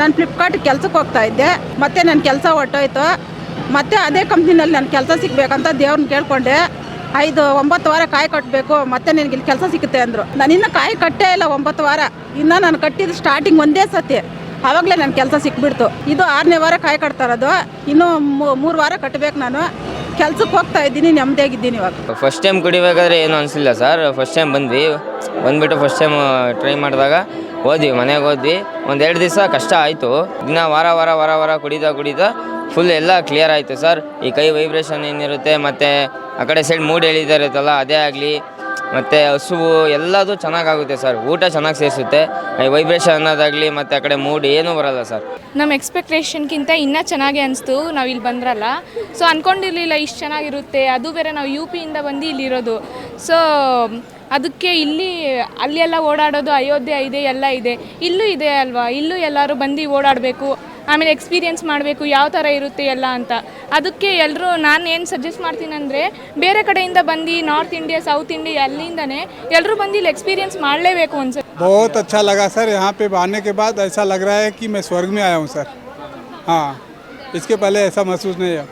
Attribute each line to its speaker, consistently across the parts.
Speaker 1: ನಾನು ಫ್ಲಿಪ್ಕಾರ್ಟ್ ಕೆಲ್ಸಕ್ಕೆ ಹೋಗ್ತಾ ಇದ್ದೆ. ಮತ್ತೆ ನನ್ನ ಕೆಲಸ ಹೊಟ್ಟೋಯ್ತು ಮತ್ತೆ ಅದೇ ಕಂಪ್ನಿನಲ್ಲಿ ನನ್ನ ಕೆಲಸ ಸಿಗ್ಬೇಕಂತ ದೇವ್ರನ್ನ ಕೇಳಿಕೊಂಡೆ. ಐದು, ಒಂಬತ್ತು ವಾರ ಕಾಯಿ ಕಟ್ಟಬೇಕು ಮತ್ತೆ ನಿನಗೆ ಇಲ್ಲಿ ಕೆಲಸ ಸಿಗುತ್ತೆ ಅಂದರು. ನಾನು ಇನ್ನೂ ಕಾಯಿ ಕಟ್ಟೇ ಇಲ್ಲ ಒಂಬತ್ತು ವಾರ. ಇನ್ನು ನಾನು ಕಟ್ಟಿದ್ದು ಸ್ಟಾರ್ಟಿಂಗ್ ಒಂದೇ ಸತಿ. ಆವಾಗಲೇ ನನ್ನ ಕೆಲಸ ಸಿಕ್ಬಿಡ್ತು. ಇದು ಆರನೇ ವಾರ ಕಾಯಿ ಕಟ್ತಾ ಇರೋದು. ಇನ್ನೂ ಮೂರು ವಾರ ಕಟ್ಟಬೇಕು ನಾನು. ಕೆಲ್ಸಕ್ಕೆ ಹೋಗ್ತಾ ಇದ್ದೀನಿ ನೆಮ್ಮದಿಯಾಗಿದ್ದೀನಿ ಇವಾಗ.
Speaker 2: ಫಸ್ಟ್ ಟೈಮ್ ಕುಡಿಬೇಕಾದ್ರೆ ಏನು ಅನಿಸಿಲ್ಲ ಸರ್ ಫಸ್ಟ್ ಟೈಮ್ ಬಂದ್ವಿ. ಬಂದ್ಬಿಟ್ಟು ಫಸ್ಟ್ ಟೈಮ್ ಟ್ರೈ ಮಾಡಿದಾಗ ಹೋದ್ವಿ ಮನೆಗೆ ಹೋದ್ವಿ ಒಂದು ಎರಡು ದಿವಸ ಕಷ್ಟ ಆಯಿತು. ದಿನ ವಾರ ವಾರ ವಾರ ವಾರ ಕುಡಿತಾ ಕುಡಿತಾ ಫುಲ್ ಎಲ್ಲ ಕ್ಲಿಯರ್ ಆಯಿತು ಸರ್ ಈ ಕೈ ವೈಬ್ರೇಷನ್ ಏನಿರುತ್ತೆ, ಮತ್ತು ಆ ಕಡೆ ಸೈಡ್ ಮೂಡ್ ಎಳಿತಾ ಇರುತ್ತಲ್ಲ, ಅದೇ ಆಗಲಿ. ಮತ್ತು ಹಸುವು ಎಲ್ಲದೂ ಚೆನ್ನಾಗಾಗುತ್ತೆ ಸರ್. ಊಟ ಚೆನ್ನಾಗಿ ಸೇರಿಸುತ್ತೆ. ವೈಬ್ರೇಷನ್ ಅನ್ನೋದಾಗಲಿ ಮತ್ತು ಆ ಕಡೆ ಮೂಡ್ ಏನೂ ಬರಲ್ಲ ಸರ್.
Speaker 3: ನಮ್ಮ ಎಕ್ಸ್ಪೆಕ್ಟೇಷನ್ಗಿಂತ ಇನ್ನೂ ಚೆನ್ನಾಗಿ ಅನಿಸ್ತು. ನಾವು ಇಲ್ಲಿ ಬಂದ್ರಲ್ಲ. ಸೊ ಅಂದ್ಕೊಂಡಿರಲಿಲ್ಲ ಇಷ್ಟು ಚೆನ್ನಾಗಿರುತ್ತೆ. ಅದು ಬೇರೆ ನಾವು ಯು ಪಿಯಿಂದ ಬಂದು ಇಲ್ಲಿರೋದು ಸೊ ಅದಕ್ಕೆ ಇಲ್ಲಿ ಅಲ್ಲಿ ಎಲ್ಲ ಓಡಾಡೋದು, ಅಯೋಧ್ಯೆ ಇದೆ, ಎಲ್ಲ ಇದೆ. ಇಲ್ಲೂ ಇದೆ ಅಲ್ವಾ? ಇಲ್ಲೂ ಎಲ್ಲರೂ ಬಂದು ಓಡಾಡಬೇಕು. ಆಮೇಲೆ ಎಕ್ಸ್ಪೀರಿಯೆನ್ಸ್ ಮಾಡಬೇಕು ಯಾವ ಥರ ಇರುತ್ತೆ ಎಲ್ಲ ಅಂತ ಅದಕ್ಕೆ ಎಲ್ಲರೂ ನಾನು ಏನು ಸಜೆಸ್ಟ್ ಮಾಡ್ತೀನಿ ಅಂದರೆ ಬೇರೆ ಕಡೆಯಿಂದ ಬಂದು ನಾರ್ತ್ ಇಂಡಿಯಾ ಸೌತ್ ಇಂಡಿಯಾ ಅಲ್ಲಿಂದನೇ ಎಲ್ಲರೂ ಬಂದು ಇಲ್ಲಿ ಎಕ್ಸ್ಪೀರಿಯೆನ್ಸ್ ಮಾಡಲೇಬೇಕು ಅನ್ಸುತ್ತೆ
Speaker 4: बहुत अच्छा लगा सर यहाँ पे आने के बाद ऐसा लग रहा है कि मैं स्वर्ग में आया हूँ सर हाँ इसके पहले ऐसा महसूस नहीं है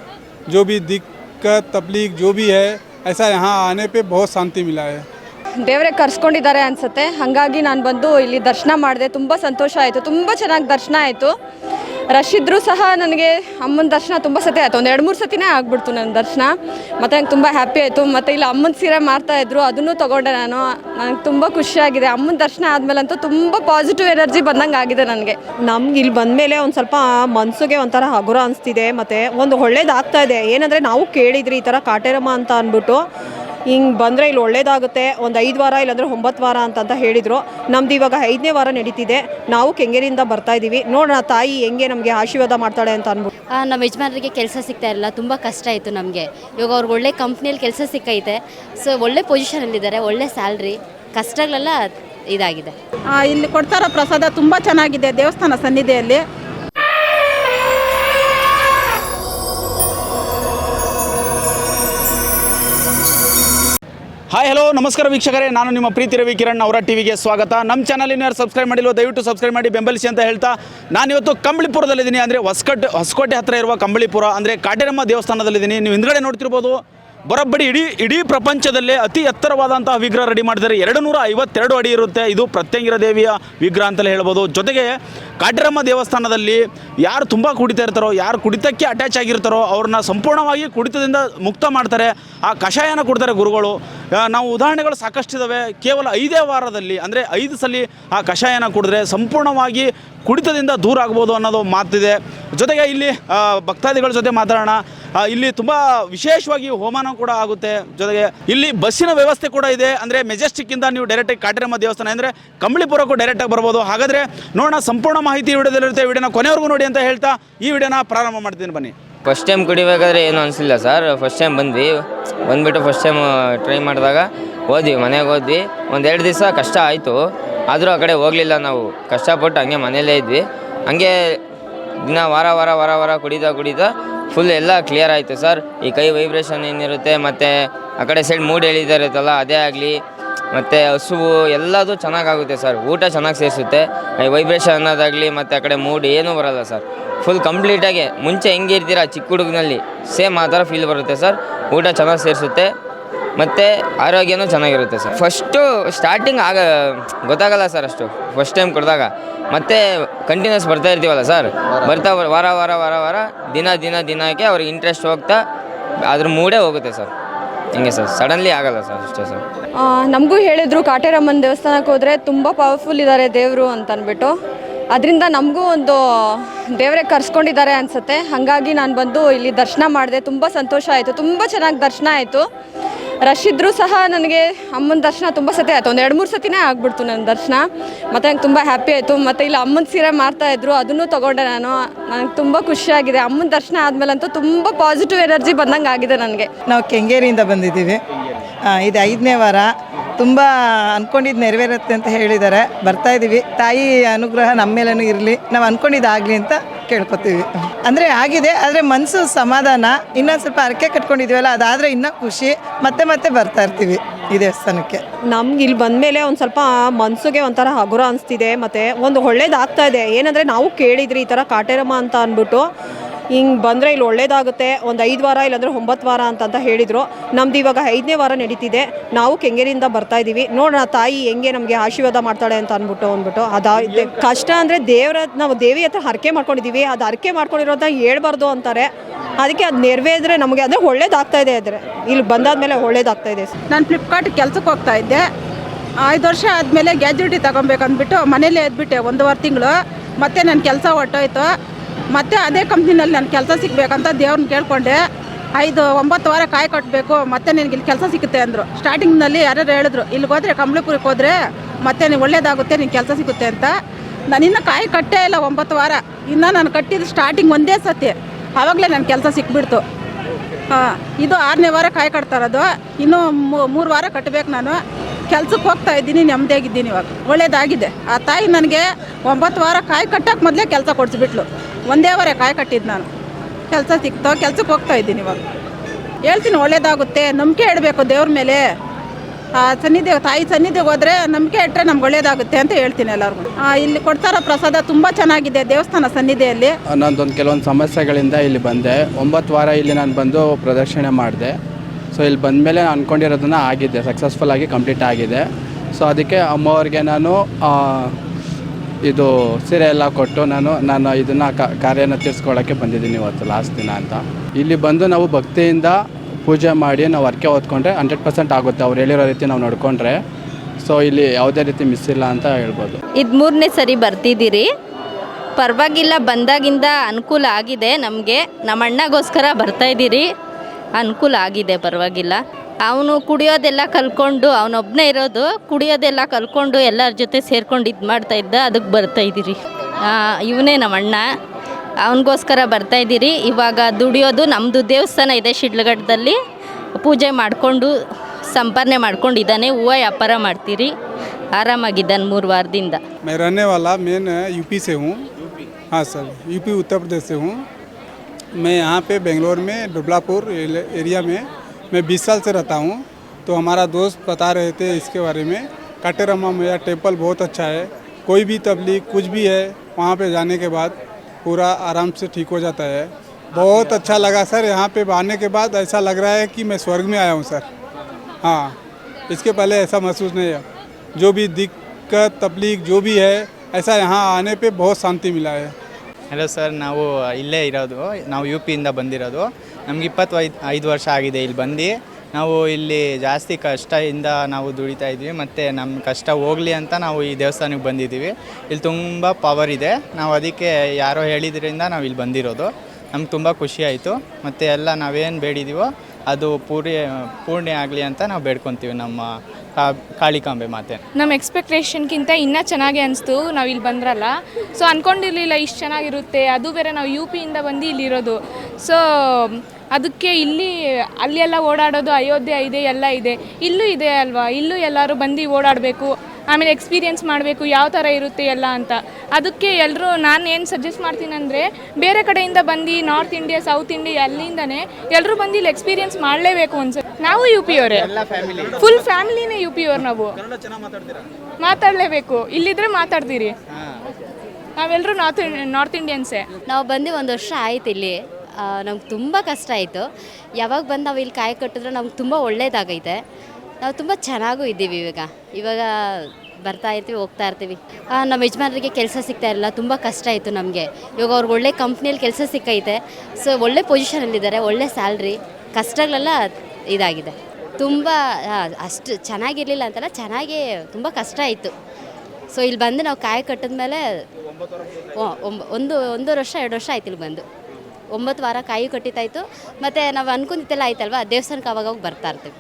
Speaker 4: जो भी दिक्कत तकलीफ जो भी है ऐसा यहाँ आने पे बहुत शांति मिला है
Speaker 5: ದೇವರೇ ಕರ್ಸ್ಕೊಂಡಿದ್ದಾರೆ ಅನಿಸುತ್ತೆ ಹಾಗಾಗಿ ನಾನು ಬಂದು ಇಲ್ಲಿ ದರ್ಶನ ಮಾಡಿದೆ ತುಂಬ ಸಂತೋಷ ಆಯಿತು ತುಂಬ ಚೆನ್ನಾಗಿ ದರ್ಶನ ಆಯಿತು ರಶ್ ಇದ್ದರೂ ಸಹ ನನಗೆ ಅಮ್ಮನ ದರ್ಶನ ತುಂಬ ಸತಿ ಆಯಿತು. ಒಂದು ಎರಡು ಮೂರು ಸತಿನೇ ಆಗ್ಬಿಡ್ತು ನನ್ನ ದರ್ಶನ. ಮತ್ತು ನಂಗೆ ತುಂಬ ಹ್ಯಾಪಿ ಆಯಿತು. ಮತ್ತು ಇಲ್ಲಿ ಅಮ್ಮನ ಸೀರೆ ಮಾರ್ತಾ ಇದ್ರು. ಅದನ್ನು ತೊಗೊಂಡೆ ನಾನು. ನನಗೆ ತುಂಬ ಖುಷಿಯಾಗಿದೆ ಅಮ್ಮನ ದರ್ಶನ ಆದಮೇಲಂತೂ ತುಂಬ ಪಾಸಿಟಿವ್ ಎನರ್ಜಿ ಬಂದಂಗೆ ಆಗಿದೆ ನನಗೆ.
Speaker 6: ನಮ್ಗೆ ಇಲ್ಲಿ ಬಂದಮೇಲೆ ಒಂದು ಸ್ವಲ್ಪ ಮನಸ್ಸಿಗೆ ಒಂಥರ ಹಗುರ ಅನಿಸ್ತಿದೆ. ಮತ್ತು ಒಂದು ಒಳ್ಳೇದಾಗ್ತಾ ಇದೆ. ಏನಂದರೆ ನಾವು ಕೇಳಿದ್ರಿ ಈ ಥರ ಕಾಟೇರಮ್ಮ ಅಂತ ಅಂದ್ಬಿಟ್ಟು. ಹಿಂಗೆ ಬಂದರೆ ಇಲ್ಲಿ ಒಳ್ಳೇದಾಗುತ್ತೆ. ಒಂದು ಐದು ವಾರ ಇಲ್ಲಾಂದರೆ ಒಂಬತ್ತು ವಾರ ಅಂತಂತ ಹೇಳಿದರು. ನಮ್ದು ಇವಾಗ ಐದನೇ ವಾರ ನಡೀತಿದೆ. ನಾವು ಕೆಂಗೇರಿಯಿಂದ ಬರ್ತಾ ಇದ್ದೀವಿ ನೋಡೋಣ ತಾಯಿ ಹೆಂಗೆ ನಮಗೆ ಆಶೀರ್ವಾದ ಮಾಡ್ತಾಳೆ ಅಂತ ಅಂದ್ಬಿಟ್ಟು
Speaker 7: ಆ, ನಮ್ಮ ಯಜಮಾನರಿಗೆ ಕೆಲಸ ಸಿಗ್ತಾ ಇರಲ್ಲ. ತುಂಬ ಕಷ್ಟ ಆಯಿತು ನಮಗೆ. ಇವಾಗ ಅವ್ರಿಗೆ ಒಳ್ಳೆ ಕಂಪ್ನಿಯಲ್ಲಿ ಕೆಲಸ ಸಿಕ್ಕೈತೆ. ಸೊ ಒಳ್ಳೆ ಪೊಸಿಷನಲ್ಲಿದ್ದಾರೆ ಒಳ್ಳೆ ಸ್ಯಾಲ್ರಿ ಕಷ್ಟಗಳೆಲ್ಲ ಇದಾಗಿದೆ.
Speaker 1: ಇಲ್ಲಿ ಕೊಡ್ತಾರೋ ಪ್ರಸಾದ ತುಂಬ ಚೆನ್ನಾಗಿದೆ ದೇವಸ್ಥಾನ ಸನ್ನಿಧಿಯಲ್ಲಿ.
Speaker 8: ಹಾಯ್ ಹಲೋ ನಮಸ್ಕಾರ ವೀಕ್ಷಕರೇ. ನಾನು ನಿಮ್ಮ ಪ್ರೀತಿ ರವಿ ಕಿರಣ್ ಅವರ ಟಿವಿಗೆ ಸ್ವಾಗತ. ನಮ್ಮ ಚಾನಲಿನ ಯಾರು ಸಬ್ಸ್ಕ್ರೈಬ್ ಮಾಡಿಲ್ವೋ, ದಯವಿಟ್ಟು ಸಬ್ಸ್ಕ್ರೈಬ್ ಮಾಡಿ, ಬೆಂಬಲಿಸಿ ಅಂತ ಹೇಳ್ತಾ, ನಾನಿವತ್ತು ಕಂಬಳಿಪುರದಲ್ಲಿದ್ದೀನಿ. ಅಂದರೆ ಹೊಸಕಟ್ಟೆ ಹೊಸಕೋಟೆ ಹತ್ತಿರ ಇರುವ ಕಂಬಳಿಪುರ, ಅಂದರೆ ಕಾಟೇರಮ್ಮ ದೇವಸ್ಥಾನದಲ್ಲಿದ್ದೀನಿ. ನೀವು ಹಿಂದ್ಗಡೆ ನೋಡ್ತಿರ್ಬೋದು ಬರೋಬ್ಬರಿ ಇಡೀ ಇಡೀ ಪ್ರಪಂಚದಲ್ಲೇ ಅತಿ ಎತ್ತರವಾದಂತಹ ವಿಗ್ರಹ ರೆಡಿ ಮಾಡಿದ್ದಾರೆ. ಎರಡು ನೂರ ಐವತ್ತೆರಡು ಅಡಿ ಇರುತ್ತೆ. ಇದು ಪ್ರತ್ಯಂಗಿರ ದೇವಿಯ ವಿಗ್ರಹ ಅಂತಲೇ ಹೇಳ್ಬೋದು. ಜೊತೆಗೆ ಕಾಟಿರಮ್ಮ ದೇವಸ್ಥಾನದಲ್ಲಿ ಯಾರು ತುಂಬ ಕುಡಿತಾ ಇರ್ತಾರೋ, ಯಾರು ಕುಡಿತಕ್ಕೆ ಅಟ್ಯಾಚ್ ಆಗಿರ್ತಾರೋ, ಅವ್ರನ್ನ ಸಂಪೂರ್ಣವಾಗಿ ಕುಡಿತದಿಂದ ಮುಕ್ತ ಮಾಡ್ತಾರೆ. ಆ ಕಷಾಯನ ಕೊಡ್ತಾರೆ ಗುರುಗಳು. ನಾವು ಉದಾಹರಣೆಗಳು ಸಾಕಷ್ಟಿದ್ದಾವೆ ಕೇವಲ ಐದೇ ವಾರದಲ್ಲಿ, ಅಂದರೆ ಐದು ಸಲ ಆ ಕಷಾಯನ ಕುಡಿದ್ರೆ ಸಂಪೂರ್ಣವಾಗಿ ಕುಡಿತದಿಂದ ದೂರ ಆಗ್ಬೋದು ಅನ್ನೋದು ಮಾತಿದೆ. ಜೊತೆಗೆ ಇಲ್ಲಿ ಭಕ್ತಾದಿಗಳ ಜೊತೆ ಮಾತಾಡೋಣ. ಇಲ್ಲಿ ತುಂಬ ವಿಶೇಷವಾಗಿ ಹೋಮಾನ ಕೂಡ ಆಗುತ್ತೆ. ಜೊತೆಗೆ ಇಲ್ಲಿ ಬಸ್ಸಿನ ವ್ಯವಸ್ಥೆ ಕೂಡ ಇದೆ. ಅಂದರೆ ಮೆಜೆಸ್ಟಿಕ್ಕಿಂದ ನೀವು ಡೈರೆಕ್ಟಾಗಿ ಕಾಟೇರಮ್ಮ ದೇವಸ್ಥಾನ ಅಂದರೆ ಕಂಬಳಿಪುರಕ್ಕೂ ಡೈರೆಕ್ಟಾಗಿ ಬರ್ಬೋದು. ಹಾಗಾದರೆ ನೋಡೋಣ, ಸಂಪೂರ್ಣ ಮಾಹಿತಿ ವಿಡಿಯೋದಲ್ಲಿರುತ್ತೆ ವಿಡಿಯೋನ ಕೊನೆವರೆಗೂ ನೋಡಿ ಅಂತ ಹೇಳ್ತಾ ಈ ವಿಡಿಯೋನ ಪ್ರಾರಂಭ ಮಾಡ್ತೀನಿ. ಬನ್ನಿ.
Speaker 2: ಫಸ್ಟ್ ಟೈಮ್ ಕುಡಿಬೇಕಾದ್ರೆ ಏನು ಅನಿಸಿಲ್ಲ ಸರ್ ಫಸ್ಟ್ ಟೈಮ್ ಬಂದ್ವಿ. ಬಂದ್ಬಿಟ್ಟು ಫಸ್ಟ್ ಟೈಮ್ ಟ್ರೈ ಮಾಡಿದಾಗ ಹೋದ್ವಿ, ಮನೆಗೆ ಹೋದ್ವಿ. ಒಂದು ಎರಡು ದಿವಸ ಕಷ್ಟ ಆಯಿತು. ಆದರೂ ಆ ಕಡೆ ಹೋಗಲಿಲ್ಲ ನಾವು. ಕಷ್ಟಪಟ್ಟು ಹಂಗೆ ಮನೆಯಲ್ಲೇ ಇದ್ವಿ. ಹಂಗೆ ದಿನ ವಾರ ವಾರ ವಾರ ವಾರ ಕುಡಿತಾ ಕುಡಿತಾ ಫುಲ್ ಎಲ್ಲ ಕ್ಲಿಯರ್ ಆಯಿತು ಸರ್ ಈ ಕೈ ವೈಬ್ರೇಷನ್ ಏನಿರುತ್ತೆ, ಮತ್ತು ಆ ಕಡೆ ಸೈಡ್ ಮೂಡ್ ಎಳಿತಾ ಇರುತ್ತಲ್ಲ, ಅದೇ ಆಗಲಿ, ಮತ್ತು ಹಸುವು ಎಲ್ಲದು ಚೆನ್ನಾಗಾಗುತ್ತೆ ಸರ್ ಊಟ ಚೆನ್ನಾಗಿ ಸೇರಿಸುತ್ತೆ. ವೈಬ್ರೇಷನ್ ಅನ್ನೋದಾಗಲಿ, ಮತ್ತು ಆ ಕಡೆ ಮೂಡ್ ಏನೂ ಬರಲ್ಲ ಸರ್ ಫುಲ್ ಕಂಪ್ಲೀಟಾಗಿ ಮುಂಚೆ ಹೆಂಗೆ ಇರ್ತೀರ ಚಿಕ್ಕ ಹುಡುಗನಲ್ಲಿ ಸೇಮ್ ಆ ಥರ ಫೀಲ್ ಬರುತ್ತೆ ಸರ್ ಊಟ ಚೆನ್ನಾಗಿ ಸೇರಿಸುತ್ತೆ, ಮತ್ತು ಆರೋಗ್ಯನೂ ಚೆನ್ನಾಗಿರುತ್ತೆ ಸರ್ ಫಸ್ಟು ಸ್ಟಾರ್ಟಿಂಗ್ ಆಗ, ಗೊತ್ತಾಗಲ್ಲ ಸರ್ ಅಷ್ಟು ಫಸ್ಟ್ ಟೈಮ್ ಕೊಡಿದಾಗ. ಮತ್ತೆ ಕಂಟಿನ್ಯೂಸ್ ಬರ್ತಾ ಇರ್ತೀವಲ್ಲ ಸರ್ ಬರ್ತಾ ವಾರ ವಾರ ವಾರ ವಾರ, ದಿನ ದಿನ, ದಿನಕ್ಕೆ ಅವ್ರಿಗೆ ಇಂಟ್ರೆಸ್ಟ್ ಹೋಗ್ತಾ ಅದ್ರ ಮೂಡೇ ಹೋಗುತ್ತೆ ಸರ್ ಹಿಂಗೆ ಸರ್ ಸಡನ್ಲಿ ಆಗಲ್ಲ ಸರ್ ಅಷ್ಟೇ ಸರ್
Speaker 5: ನಮಗೂ ಹೇಳಿದ್ರು ಕಾಟೇರಮ್ಮನ ದೇವಸ್ಥಾನಕ್ಕೆ ಹೋದರೆ ತುಂಬ ಪವರ್ಫುಲ್ ಇದ್ದಾರೆ ದೇವರು ಅಂತ ಅಂದ್ಬಿಟ್ಟು. ಅದರಿಂದ ನಮಗೂ ಒಂದು ದೇವರೇ ಕರ್ಸ್ಕೊಂಡಿದ್ದಾರೆ ಅನಿಸುತ್ತೆ. ಹಾಗಾಗಿ ನಾನು ಬಂದು ಇಲ್ಲಿ ದರ್ಶನ ಮಾಡಿದೆ, ತುಂಬ ಸಂತೋಷ ಆಯಿತು. ತುಂಬ ಚೆನ್ನಾಗಿ ದರ್ಶನ ಆಯಿತು. ರಶ್ ಇದ್ದರೂ ಸಹ ನನಗೆ ಅಮ್ಮನ ದರ್ಶನ ತುಂಬ ಸತಿ ಆಯಿತು. ಒಂದು ಎರಡು ಮೂರು ಸತಿನೇ ಆಗ್ಬಿಡ್ತು ನನ್ನ ದರ್ಶನ. ಮತ್ತು ನಂಗೆ ತುಂಬ ಹ್ಯಾಪಿ ಆಯಿತು. ಮತ್ತು ಇಲ್ಲಿ ಅಮ್ಮನ ಸೀರೆ ಮಾರ್ತಾ ಇದ್ರು. ಅದನ್ನು ತೊಗೊಂಡೆ ನಾನು. ನನಗೆ ತುಂಬ ಖುಷಿಯಾಗಿದೆ ಅಮ್ಮನ ದರ್ಶನ ಆದಮೇಲಂತೂ ತುಂಬ ಪಾಸಿಟಿವ್ ಎನರ್ಜಿ ಬಂದಂಗೆ ಆಗಿದೆ ನನಗೆ.
Speaker 6: ನಾವು ಕೆಂಗೇರಿಯಿಂದ ಬಂದಿದ್ದೀವಿ. ಇದು ಐದನೇ ವಾರ. ತುಂಬ ಅಂದ್ಕೊಂಡಿದ್ದು ನೆರವೇರುತ್ತೆ ಅಂತ ಹೇಳಿದ್ದಾರೆ. ಬರ್ತಾ ಇದ್ದೀವಿ ತಾಯಿ ಅನುಗ್ರಹ ನಮ್ಮ ಮೇಲೂ ಇರಲಿ. ನಾವು ಅಂದ್ಕೊಂಡಿದ್ದಾಗಲಿ ಅಂತ ಕೇಳ್ಕೊತೀವಿ. ಅಂದರೆ ಆಗಿದೆ, ಆದರೆ ಮನಸ್ಸು ಸಮಾಧಾನ ಇನ್ನೊಂದು ಸ್ವಲ್ಪ ಅರಕೆ ಕಟ್ಕೊಂಡಿದ್ದೀವಲ್ಲ ಅದಾದರೆ ಇನ್ನೂ ಖುಷಿ, ಮತ್ತೆ ಮತ್ತೆ ಬರ್ತಾ ಇರ್ತೀವಿ
Speaker 9: ಈ ದೇವಸ್ಥಾನಕ್ಕೆ.
Speaker 6: ನಮ್ಗೆ ಇಲ್ಲಿ ಬಂದಮೇಲೆ ಒಂದು ಸ್ವಲ್ಪ ಮನಸ್ಸಿಗೆ ಒಂಥರ ಹಗುರ ಅನಿಸ್ತಿದೆ, ಮತ್ತು ಒಂದು ಒಳ್ಳೇದಾಗ್ತಾ ಇದೆ. ಏನಂದರೆ ನಾವು ಕೇಳಿದ್ರಿ ಈ ಥರ ಕಾಟೇರಮ್ಮ ಅಂತ ಅಂದ್ಬಿಟ್ಟು ಹಿಂಗೆ ಬಂದರೆ ಇಲ್ಲಿ ಒಳ್ಳೇದಾಗುತ್ತೆ. ಒಂದು ಐದು ವಾರ ಇಲ್ಲಾಂದರೆ ಒಂಬತ್ತು ವಾರ ಅಂತಂತ ಹೇಳಿದರು. ನಮ್ದು ಇವಾಗ ಐದನೇ ವಾರ ನಡೀತಿದೆ. ನಾವು ಕೆಂಗೇರಿಯಿಂದ ಬರ್ತಾ ಇದ್ದೀವಿ ನೋಡೋಣ, ತಾಯಿ ಹೆಂಗೆ ನಮಗೆ ಆಶೀರ್ವಾದ ಮಾಡ್ತಾಳೆ ಅಂತ ಅಂದ್ಬಿಟ್ಟು ಅಂದ್ಬಿಟ್ಟು. ಅದು ಕಷ್ಟ ಅಂದರೆ ದೇವರ ನಾವು ದೇವಿ ಹತ್ರ ಹರಕೆ ಮಾಡ್ಕೊಂಡಿದ್ದೀವಿ ಅದು ಹರಕೆ ಮಾಡ್ಕೊಂಡಿರೋದನ್ನ ಹೇಳ್ಬಾರ್ದು ಅಂತಾರೆ. ಅದಕ್ಕೆ ಅದು ನೆರವೇರಿದ್ರೆ ನಮಗೆ ಅಂದರೆ ಒಳ್ಳೇದಾಗ್ತಾ ಇದೆ ಅಂದರೆ ಇಲ್ಲಿ ಬಂದಾದ್ಮೇಲೆ ಒಳ್ಳೇದಾಗ್ತಾ ಇದೆ.
Speaker 1: ನಾನು ಫ್ಲಿಪ್ಕಾರ್ಟ್ ಕೆಲಸಕ್ಕೆ ಹೋಗ್ತಾ ಇದ್ದೆ. ಐದು ವರ್ಷ ಆದಮೇಲೆ ಗ್ಯಾಜುಟಿ ತಗೊಬೇಕಂದ್ಬಿಟ್ಟು ಮನೇಲೇ ಎದ್ಬಿಟ್ಟೆ ಒಂದೂವರೆ ತಿಂಗಳು. ಮತ್ತೆ ನನ್ನ ಕೆಲಸ ಹೊಟ್ಟೋಯ್ತು ಮತ್ತೆ ಅದೇ ಕಂಪ್ನಿನಲ್ಲಿ ನನ್ನ ಕೆಲಸ ಸಿಗಬೇಕಂತ ದೇವ್ರನ್ನ ಕೇಳಿಕೊಂಡೆ. ಐದು, ಒಂಬತ್ತು ವಾರ ಕಾಯಿ ಕಟ್ಟಬೇಕು ಮತ್ತೆ ನಿನಗೆ ಇಲ್ಲಿ ಕೆಲಸ ಸಿಗುತ್ತೆ ಅಂದರು. ಸ್ಟಾರ್ಟಿಂಗ್ನಲ್ಲಿ ಯಾರ್ಯಾರು ಹೇಳಿದ್ರು, ಇಲ್ಲಿಗೆ ಹೋದರೆ ಕಂಬಳಿಪುರಕ್ಕೆ ಹೋದರೆ ಮತ್ತೆ ನೀವು ಒಳ್ಳೇದಾಗುತ್ತೆ ನಿನ್ನ ಕೆಲಸ ಸಿಗುತ್ತೆ ಅಂತ. ನಾನು ಇನ್ನೂ ಕಾಯಿ ಕಟ್ಟೇ ಇಲ್ಲ ಒಂಬತ್ತು ವಾರ. ಇನ್ನೂ ನಾನು ಕಟ್ಟಿದ್ದು ಸ್ಟಾರ್ಟಿಂಗ್ ಒಂದೇ ಸತಿ. ಆವಾಗಲೇ ನನ್ನ ಕೆಲಸ ಸಿಕ್ಬಿಡ್ತು. ಹಾಂ, ಇದು ಆರನೇ ವಾರ ಕಾಯಿ ಕಟ್ತಾರದು ಇನ್ನೂ ಮೂರು ವಾರ ಕಟ್ಟಬೇಕು ನಾನು. ಕೆಲ್ಸಕ್ಕೆ ಹೋಗ್ತಾ ಇದ್ದೀನಿ ನೆಮ್ಮದಿಯಾಗಿದ್ದೀನಿ ಇವಾಗ. ಒಳ್ಳೇದಾಗಿದೆ. ಆ ತಾಯಿ ನನಗೆ ಒಂಬತ್ತು ವಾರ ಕಾಯಿ ಕಟ್ಟಕ್ಕೆ ಮೊದಲೇ ಕೆಲಸ ಕೊಡಿಸ್ಬಿಟ್ಲು. ಒಂದೇ ವಾರ ಕಾಯಿ ಕಟ್ಟಿದ್ದು ನಾನು. ಕೆಲಸ ಸಿಕ್ತೋ ಕೆಲ್ಸಕ್ಕೆ ಹೋಗ್ತಾ ಇದ್ದೀನಿ ಇವಾಗ. ಹೇಳ್ತೀನಿ, ಒಳ್ಳೇದಾಗುತ್ತೆ, ನಂಬಿಕೆ ಇಡಬೇಕು ದೇವ್ರ ಮೇಲೆ. ಆ, ಸನ್ನಿಧಿ, ತಾಯಿ ಸನ್ನಿಧಿಗೆ ಹೋದರೆ ನಂಬಿಕೆ ಇಟ್ಟರೆ ನಮ್ಗೆ ಒಳ್ಳೇದಾಗುತ್ತೆ ಅಂತ ಹೇಳ್ತೀನಿ ಎಲ್ಲರಿಗೂ. ಇಲ್ಲಿ ಕೊಡ್ತಾರೋ ಪ್ರಸಾದ ತುಂಬ ಚೆನ್ನಾಗಿದೆ ದೇವಸ್ಥಾನ ಸನ್ನಿಧಿಯಲ್ಲಿ.
Speaker 10: ನಂದೊಂದು ಕೆಲವೊಂದು ಸಮಸ್ಯೆಗಳಿಂದ ಇಲ್ಲಿ ಬಂದೆ. ಒಂಬತ್ತು ವಾರ ಇಲ್ಲಿ ನಾನು ಬಂದು ಪ್ರದಕ್ಷಿಣೆ ಮಾಡಿದೆ. ಸೊ ಇಲ್ಲಿ ಬಂದಮೇಲೆ ನಾನು ಅಂದ್ಕೊಂಡಿರೋದನ್ನ ಆಗಿದೆ ಸಕ್ಸಸ್ಫುಲ್ ಆಗಿ ಕಂಪ್ಲೀಟ್ ಆಗಿದೆ. ಸೊ ಅದಕ್ಕೆ ಅಮ್ಮವ್ರಿಗೆ ನಾನು ಇದು ಸೀರೆ ಎಲ್ಲ ಕೊಟ್ಟು ನಾನು ನಾನು ಇದನ್ನು ಕಾರ್ಯನ ತೀರಿಸ್ಕೊಳ್ಳೋಕ್ಕೆ ಬಂದಿದ್ದೀನಿ ಇವತ್ತು ಲಾಸ್ಟ್ ದಿನ ಅಂತ. ಇಲ್ಲಿ ಬಂದು ನಾವು ಭಕ್ತಿಯಿಂದ ಪೂಜೆ ಮಾಡಿ ನಾವು ಅರ್ಕೆ ಓದ್ಕೊಂಡ್ರೆ ಹಂಡ್ರೆಡ್ ಪರ್ಸೆಂಟ್ ಆಗುತ್ತೆ. ಅವ್ರು ಹೇಳಿರೋ ರೀತಿ ನಾವು ನಡ್ಕೊಂಡ್ರೆ. ಸೊ ಇಲ್ಲಿ ಯಾವುದೇ ರೀತಿ ಮಿಸ್ ಇಲ್ಲ ಅಂತ ಹೇಳ್ಬೋದು.
Speaker 11: ಇದು ಮೂರನೇ ಸರಿ ಬರ್ತಿದ್ದೀರಿ. ಪರವಾಗಿಲ್ಲ, ಬಂದಾಗಿಂದ ಅನುಕೂಲ ಆಗಿದೆ ನಮಗೆ. ನಮ್ಮ ಅಣ್ಣಗೋಸ್ಕರ ಬರ್ತಾಯಿದ್ದೀರಿ ಅನುಕೂಲ ಆಗಿದೆ, ಪರವಾಗಿಲ್ಲ. ಅವನು ಕುಡಿಯೋದೆಲ್ಲ ಕಲ್ಕೊಂಡು ಅವನೊಬ್ಬನೇ ಇರೋದು ಕುಡಿಯೋದೆಲ್ಲ ಕಲ್ಕೊಂಡು ಎಲ್ಲರ ಜೊತೆ ಸೇರ್ಕೊಂಡು ಇದು ಮಾಡ್ತಾ ಇದ್ದ ಅದಕ್ಕೆ ಬರ್ತಾಯಿದ್ದೀರಿ ಇವನೇ ನಮ್ಮ ಅಣ್ಣ ಅವನಿಗೋಸ್ಕರ ಬರ್ತಾಯಿದ್ದೀರಿ ಇವಾಗ ದುಡಿಯೋದು ನಮ್ಮದು ದೇವಸ್ಥಾನ ಇದೆ ಶಿಡ್ಲಘಟ್ಟದಲ್ಲಿ ಪೂಜೆ ಮಾಡಿಕೊಂಡು ಸಂಪಾದನೆ ಮಾಡ್ಕೊಂಡಿದ್ದಾನೆ ಹೂವು ವ್ಯಾಪಾರ ಮಾಡ್ತೀರಿ ಆರಾಮಾಗಿದ್ದಾನೆ ಮೂರು ವಾರದಿಂದ
Speaker 4: मैं रहने वाला मेन यूपी से हूँ हाँ सर यूपी उत्तर प्रदेश से हूँ मैं यहाँ पे बेंगलोर में डुबलापुर एल- एरिया में मैं 20 साल से रहता हूँ तो हमारा दोस्त बता रहे थे इसके बारे में काटेरम्मा मैया टेम्पल बहुत अच्छा है कोई भी तबलीग कुछ भी है वहाँ पे जाने के बाद पूरा आराम से ठीक हो जाता है बहुत अच्छा लगा सर यहाँ पे आने के बाद ऐसा लग रहा है कि मैं स्वर्ग में आया हूँ सर हाँ इसके पहले ऐसा महसूस नहीं है जो भी दिक्कत तकलीफ जो भी है ऐसा यहाँ आने पे बहुत शांति मिला है
Speaker 12: ಹಲೋ ಸರ್ ನಾವು ಇಲ್ಲೇ ಇರೋದು ನಾವು ಯು ಪಿಯಿಂದ ಬಂದಿರೋದು ನಮ್ಗೆ ಇಪ್ಪತ್ತು ಐದು ವರ್ಷ ಆಗಿದೆ ಇಲ್ಲಿ ಬಂದು. ನಾವು ಇಲ್ಲಿ ಜಾಸ್ತಿ ಕಷ್ಟದಿಂದ ನಾವು ದುಡಿತಾ ಇದ್ವಿ, ಮತ್ತು ನಮ್ಮ ಕಷ್ಟ ಹೋಗಲಿ ಅಂತ ನಾವು ಈ ದೇವಸ್ಥಾನಕ್ಕೆ ಬಂದಿದ್ದೀವಿ. ಇಲ್ಲಿ ತುಂಬ ಪವರ್ ಇದೆ. ನಾವು ಅದಕ್ಕೆ ಯಾರೋ ಹೇಳಿದ್ರಿಂದ ನಾವು ಇಲ್ಲಿ ಬಂದಿರೋದು. ನಮ್ಗೆ ತುಂಬ ಖುಷಿ ಆಯಿತು. ಮತ್ತು ಎಲ್ಲ ನಾವೇನು ಬೇಡಿದ್ದೀವೋ ಅದು ಪೂರಿ ಪೂರ್ಣೆ ಆಗಲಿ ಅಂತ ನಾವು ಬೇಡ್ಕೊತೀವಿ ನಮ್ಮ ಕಾಳಿಕಾಂಬೆ ಮಾತೆ.
Speaker 3: ನಮ್ಮ ಎಕ್ಸ್ಪೆಕ್ಟೇಷನ್ಗಿಂತ ಇನ್ನೂ ಚೆನ್ನಾಗಿ ಅನಿಸ್ತು. ನಾವು ಇಲ್ಲಿ ಬಂದ್ರಲ್ಲ. ಸೊ ಅಂದ್ಕೊಂಡಿರಲಿಲ್ಲ ಇಷ್ಟು ಚೆನ್ನಾಗಿರುತ್ತೆ. ಅದು ಬೇರೆ ನಾವು ಯು ಪಿಯಿಂದ ಬಂದು ಇಲ್ಲಿರೋದು ಸೊ ಅದಕ್ಕೆ ಇಲ್ಲಿ ಅಲ್ಲಿ ಎಲ್ಲ ಓಡಾಡೋದು ಅಯೋಧ್ಯೆ ಇದೆ ಎಲ್ಲ ಇದೆ. ಇಲ್ಲೂ ಇದೆ ಅಲ್ವಾ? ಇಲ್ಲೂ ಎಲ್ಲರೂ ಬಂದು ಓಡಾಡಬೇಕು ಆಮೇಲೆ ಎಕ್ಸ್ಪೀರಿಯೆನ್ಸ್ ಮಾಡಬೇಕು ಯಾವ ಥರ ಇರುತ್ತೆ ಎಲ್ಲ ಅಂತ. ಅದಕ್ಕೆ ಎಲ್ಲರೂ ನಾನು ಏನು ಸಜೆಸ್ಟ್ ಮಾಡ್ತೀನಿ ಅಂದರೆ ಬೇರೆ ಕಡೆಯಿಂದ ಬಂದು ನಾರ್ತ್ ಇಂಡಿಯಾ ಸೌತ್ ಇಂಡಿಯಾ ಅಲ್ಲಿಂದನೇ ಎಲ್ಲರೂ ಬಂದು ಇಲ್ಲಿ ಎಕ್ಸ್ಪೀರಿಯೆನ್ಸ್ ಮಾಡಲೇಬೇಕು ಅನ್ಸುತ್ತೆ ನಾವು ಯು ಪಿ ಅವರೇ. ಫುಲ್ ಫ್ಯಾಮಿಲಿನೇ ಯು ಪಿ ಅವ್ರು ನಾವು. ಮಾತಾಡಲೇಬೇಕು. ಇಲ್ಲಿದ್ರೆ ಮಾತಾಡ್ತೀರಿ. ನಾವೆಲ್ಲರೂ ನಾರ್ತ್ ನಾರ್ತ್ ಇಂಡಿಯನ್ಸೇ
Speaker 7: ನಾವು ಬಂದು ಒಂದು ವರ್ಷ ಆಯ್ತು ಇಲ್ಲಿ. ನಮ್ಗೆ ತುಂಬ ಕಷ್ಟ ಆಯಿತು. ಯಾವಾಗ ಬಂದು ನಾವು ಇಲ್ಲಿ ಕಾಯಿ ಕಟ್ಟಿದ್ರೆ ನಮ್ಗೆ ತುಂಬ ಒಳ್ಳೇದಾಗೈತೆ. ನಾವು ತುಂಬ ಚೆನ್ನಾಗೂ ಇದ್ದೀವಿ ಇವಾಗ. ಇವಾಗ ಬರ್ತಾ ಇರ್ತೀವಿ, ಹೋಗ್ತಾ ಇರ್ತೀವಿ. ನಮ್ಮ ಯಜಮಾನರಿಗೆ ಕೆಲಸ ಸಿಗ್ತಾ ಇರಲಿಲ್ಲ ತುಂಬ ಕಷ್ಟ ಆಯಿತು ನಮಗೆ. ಇವಾಗ ಅವ್ರಿಗೆ ಒಳ್ಳೆ ಕಂಪ್ನಿಯಲ್ಲಿ ಕೆಲಸ ಸಿಕ್ಕೈತೆ. ಸೊ, ಒಳ್ಳೆ ಪೊಸಿಷನಲ್ಲಿದ್ದಾರೆ ಒಳ್ಳೆ ಸ್ಯಾಲ್ರಿ ಕಷ್ಟಗಳೆಲ್ಲ ಇದಾಗಿದೆ. ತುಂಬ ಅಷ್ಟು ಚೆನ್ನಾಗಿರಲಿಲ್ಲ ಅಂತಲ್ಲ, ಚೆನ್ನಾಗಿ, ತುಂಬ ಕಷ್ಟ ಆಯಿತು. ಸೊ, ಇಲ್ಲಿ ಬಂದು ನಾವು ಕಾಯಿ ಕಟ್ಟಿದ್ಮೇಲೆ ಒಂದು ಒಂದು ವರ್ಷ, ಎರಡು ವರ್ಷ ಆಯ್ತು ಇಲ್ಲಿ ಬಂದು. ಒಂಬತ್ತು ವಾರ ಕಾಯಿ ಕಟ್ಟಿತಾಯಿತು ಮತ್ತು ನಾವು ಅನ್ಕೊಂಡಿದ್ದೆಲ್ಲ ಆಯ್ತಲ್ವಾ? ದೇವಸ್ಥಾನಕ್ಕೆ ಅವಾಗ ಬರ್ತಾ ಇರ್ತೀವಿ.